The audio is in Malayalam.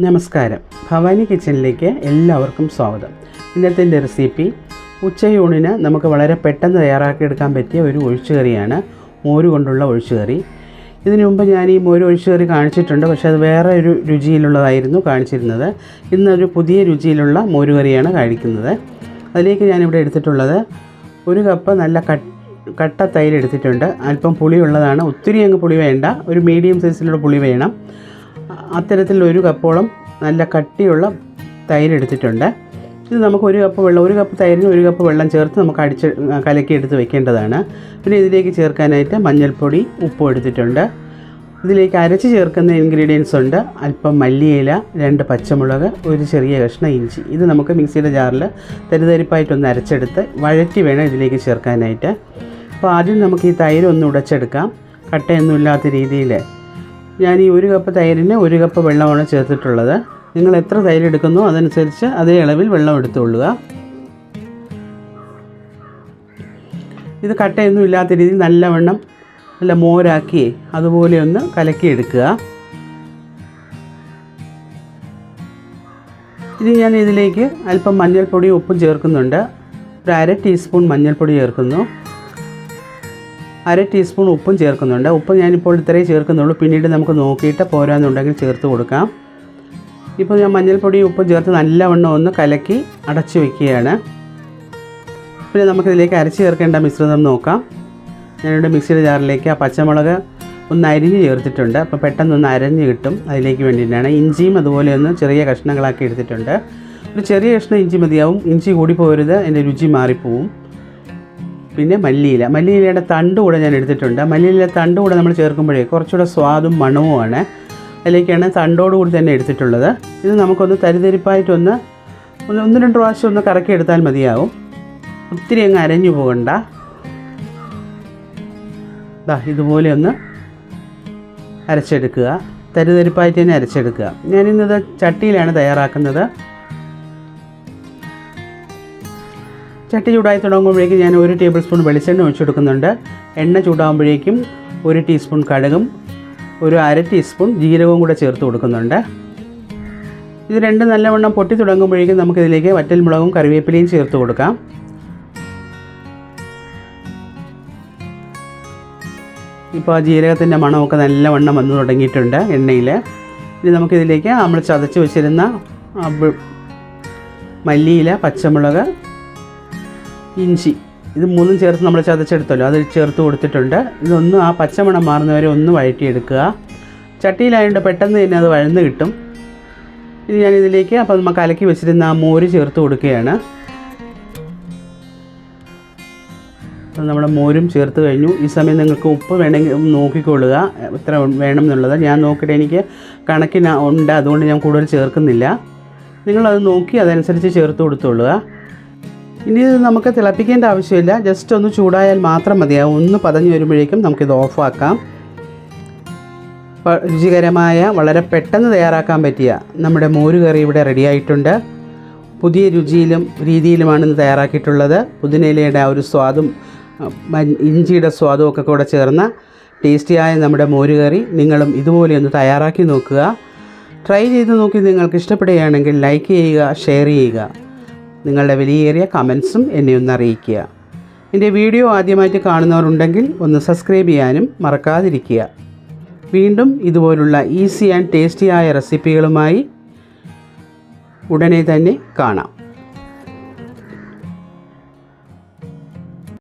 നമസ്കാരം. ഭവാനി കിച്ചണിലേക്ക് എല്ലാവർക്കും സ്വാഗതം. ഇന്നത്തെ എന്റെ റെസിപ്പി ഉച്ചയൂണിന് നമുക്ക് വളരെ പെട്ടെന്ന് തയ്യാറാക്കിയെടുക്കാൻ പറ്റിയ ഒരു ഒഴിച്ചുകറിയാണ് മോര് കൊണ്ടുള്ള ഒഴിച്ചുകറി. ഇതിനു മുമ്പ് ഞാൻ ഈ മോര് ഒഴിച്ചുകറി കാണിച്ചിട്ടുണ്ട് പക്ഷേ അത് വേറെ ഒരു രുചിയിലുള്ളതായിരുന്നു കാണിച്ചിരുന്നത്. ഇന്നൊരു പുതിയ രുചിയിലുള്ള മോരുകറിയാണ് കഴിക്കുന്നത്. അതിലേക്ക് ഞാനിവിടെ എടുത്തിട്ടുള്ളത് ഒരു കപ്പ് നല്ല കട്ട് കട്ട തൈര് എടുത്തിട്ടുണ്ട്. അല്പം പുളിയുള്ളതാണ് ഒത്തിരി അങ്ങ് പുളി വേണ്ട. ഒരു മീഡിയം സൈസിലുള്ള പുളി വേണം. അത്തരത്തിലുള്ള ഒരു കപ്പോളം നല്ല കട്ടിയുള്ള തൈര് എടുത്തിട്ടുണ്ട്. ഇത് നമുക്ക് ഒരു കപ്പ് വെള്ളം ഒരു കപ്പ് തൈരിന് ഒരു കപ്പ് വെള്ളം ചേർത്ത് നമുക്ക് അടിച്ച് കലക്കി എടുത്ത് വെക്കേണ്ടതാണ്. പിന്നെ ഇതിലേക്ക് ചേർക്കാനായിട്ട് മഞ്ഞൾപ്പൊടി ഉപ്പും എടുത്തിട്ടുണ്ട്. ഇതിലേക്ക് അരച്ച് ചേർക്കുന്ന ഇൻഗ്രീഡിയൻസ് ഉണ്ട്. അല്പം മല്ലിയില രണ്ട് പച്ചമുളക് ഒരു ചെറിയ കഷ്ണം ഇഞ്ചി. ഇത് നമുക്ക് മിക്സിയുടെ ജാറിൽ തരിതരിപ്പായിട്ടൊന്ന് അരച്ചെടുത്ത് വഴറ്റി വേണം ഇതിലേക്ക് ചേർക്കാനായിട്ട്. അപ്പോൾ ആദ്യം നമുക്ക് ഈ തൈര് ഒന്ന് ഉടച്ചെടുക്കാം. കട്ടയൊന്നും ഇല്ലാത്ത രീതിയിൽ. ഞാൻ ഈ ഒരു കപ്പ് തൈരിന് ഒരു കപ്പ് വെള്ളമാണ് ചേർത്തിട്ടുള്ളത്. നിങ്ങൾ എത്ര തൈര് എടുക്കുന്നോ അതനുസരിച്ച് അതേ അളവിൽ വെള്ളം എടുത്തുകൊള്ളുക. ഇത് കട്ടയൊന്നും ഇല്ലാത്ത രീതിയിൽ നല്ലവണ്ണം നല്ല മോരാക്കി അതുപോലെ ഒന്ന് കലക്കിയെടുക്കുക. ഇനി ഞാൻ ഇതിലേക്ക് അല്പം മഞ്ഞൾപ്പൊടിയും ഉപ്പും ചേർക്കുന്നുണ്ട്. ഒരു അര ടീസ്പൂൺ മഞ്ഞൾപ്പൊടി ചേർക്കുന്നു. അര ടീസ്പൂൺ ഉപ്പും ചേർക്കുന്നുണ്ട്. ഉപ്പ് ഞാനിപ്പോൾ ഇത്രയും ചേർക്കുന്നുള്ളൂ. പിന്നീട് നമുക്ക് നോക്കിയിട്ട് പോരാന്നുണ്ടെങ്കിൽ ചേർത്ത് കൊടുക്കാം. ഇപ്പോൾ ഞാൻ മഞ്ഞൾപ്പൊടിയും ഉപ്പും ചേർത്ത് നല്ലവണ്ണം ഒന്ന് കലക്കി അടച്ചു വയ്ക്കുകയാണ് പിന്നെ നമുക്കിതിലേക്ക് അരച്ച് ചേർക്കേണ്ട മിശ്രിതം നോക്കാം. ഞാനിവിടെ മിക്സിയുടെ ജാറിലേക്ക് ആ പച്ചമുളക് ഒന്ന് അരിഞ്ഞ് ചേർത്തിട്ടുണ്ട്. അപ്പോൾ പെട്ടെന്നൊന്ന് അരഞ്ഞ് കിട്ടും അതിലേക്ക് വേണ്ടിയിട്ടാണ്. ഇഞ്ചിയും അതുപോലെ ഒന്ന് ചെറിയ കഷ്ണങ്ങളാക്കി എടുത്തിട്ടുണ്ട്. ഒരു ചെറിയ കഷ്ണം ഇഞ്ചി മതിയാവും. ഇഞ്ചി കൂടി പോരുത് എന്റെ രുചി മാറിപ്പോവും. പിന്നെ മല്ലിയില. മല്ലിയിലയുടെ തണ്ട് കൂടെ ഞാൻ എടുത്തിട്ടുണ്ട്. മല്ലിയില തണ്ട് കൂടെ നമ്മൾ ചേർക്കുമ്പോഴേ കുറച്ചുകൂടെ സ്വാദും മണവുമാണ്. അതിലേക്കാണ് തണ്ടോട് കൂടി തന്നെ എടുത്തിട്ടുള്ളത്. ഇത് നമുക്കൊന്ന് തരിതരിപ്പായിട്ടൊന്ന് ഒന്ന് ഒന്ന് രണ്ട് പ്രാവശ്യം ഒന്ന് കറക്കി എടുത്താൽ മതിയാവും. ഒത്തിരി അങ്ങ് അരഞ്ഞു പോകണ്ട. ദാ ഇതുപോലെ ഒന്ന് അരച്ചെടുക്കുക. തരിതരിപ്പായിട്ട് തന്നെ അരച്ചെടുക്കുക. ഞാനിന്നത് ചട്ടിയിലാണ് തയ്യാറാക്കുന്നത്. ചട്ടി ചൂടായി തുടങ്ങുമ്പോഴേക്കും ഞാൻ ഒരു ടേബിൾ സ്പൂൺ വെളിച്ചെണ്ണ ഒഴിച്ചു കൊടുക്കുന്നുണ്ട്. എണ്ണ ചൂടാകുമ്പോഴേക്കും ഒരു ടീസ്പൂൺ കടുകും ഒരു അര ടീസ്പൂൺ ജീരകവും കൂടെ ചേർത്ത് കൊടുക്കുന്നുണ്ട്. ഇത് രണ്ട് നല്ലവണ്ണം പൊട്ടി തുടങ്ങുമ്പോഴേക്കും നമുക്കിതിലേക്ക് വറ്റൽമുളകും കറിവേപ്പിലയും ചേർത്ത് കൊടുക്കാം. ഇപ്പോൾ ആ ജീരകത്തിന്റെ മണമൊക്കെ നല്ലവണ്ണം വന്നു തുടങ്ങിയിട്ടുണ്ട് എണ്ണയിൽ ഇനി നമുക്കിതിലേക്ക് നമ്മൾ ചതച്ച് വെച്ചിരുന്ന മല്ലിയില പച്ചമുളക് ഇഞ്ചി. ഇത് മൂന്നും ചേർത്ത് നമ്മൾ ചതച്ചെടുത്തല്ലോ. അത് ചേർത്ത് കൊടുത്തിട്ടുണ്ട്. ഇതൊന്ന് ആ പച്ചമണം മാറുന്നവരെ ഒന്ന് വഴറ്റിയെടുക്കുക. ചട്ടിയിലായതുകൊണ്ട് പെട്ടെന്ന് തന്നെ അത് വഴന്ന് കിട്ടും. ഇനി ഞാൻ ഇതിലേക്ക് അപ്പോൾ നമ്മൾ കലക്കി വെച്ചിരുന്ന ആ മോര് ചേർത്ത് കൊടുക്കുകയാണ്. അത് നമ്മുടെ മോരും ചേർത്ത് കഴിഞ്ഞു. ഈ സമയം നിങ്ങൾക്ക് ഉപ്പ് വേണമെങ്കിൽ നോക്കിക്കൊള്ളുക. എത്ര വേണം എന്നുള്ളത് ഞാൻ നോക്കിയിട്ട് എനിക്ക് കണക്കിന് ഉണ്ട്. അതുകൊണ്ട് ഞാൻ കൂടുതൽ ചേർക്കുന്നില്ല. നിങ്ങളത് നോക്കി അതനുസരിച്ച് ചേർത്ത് കൊടുത്തോളുക. ഇനി ഇത് നമുക്ക് തിളപ്പിക്കേണ്ട ആവശ്യമില്ല. ജസ്റ്റ് ഒന്ന് ചൂടായാൽ മാത്രം മതിയാവും ഒന്ന് പതഞ്ഞു വരുമ്പോഴേക്കും നമുക്കിത് ഓഫാക്കാം. രുചികരമായ വളരെ പെട്ടെന്ന് തയ്യാറാക്കാൻ പറ്റിയ നമ്മുടെ മോര് കറി ഇവിടെ റെഡിയായിട്ടുണ്ട് പുതിയ രുചിയിലും രീതിയിലുമാണ് ഇന്ന് തയ്യാറാക്കിയിട്ടുള്ളത്. പുതിനയിലയുടെ ആ ഒരു സ്വാദും ഇഞ്ചിയുടെ സ്വാദും ഒക്കെ കൂടെ ചേർന്ന ടേസ്റ്റിയായ നമ്മുടെ മോര് കറി നിങ്ങളും ഇതുപോലെ ഒന്ന് തയ്യാറാക്കി നോക്കുക. ട്രൈ ചെയ്ത് നോക്കി നിങ്ങൾക്ക് ഇഷ്ടപ്പെടുകയാണെങ്കിൽ ലൈക്ക് ചെയ്യുക ഷെയർ ചെയ്യുക. നിങ്ങളുടെ വിലയേറിയ കമൻസും എന്നെ ഒന്ന് അറിയിക്കുക. എന്റെ വീഡിയോ ആദ്യമായിട്ട് കാണുന്നവരുണ്ടെങ്കിൽ ഒന്ന് സബ്സ്ക്രൈബ് ചെയ്യാനും മറക്കാതിരിക്കുക. വീണ്ടും ഇതുപോലുള്ള ഈസി ആൻഡ് ടേസ്റ്റിയായ റെസിപ്പികളുമായി ഉടനെ തന്നെ കാണാം.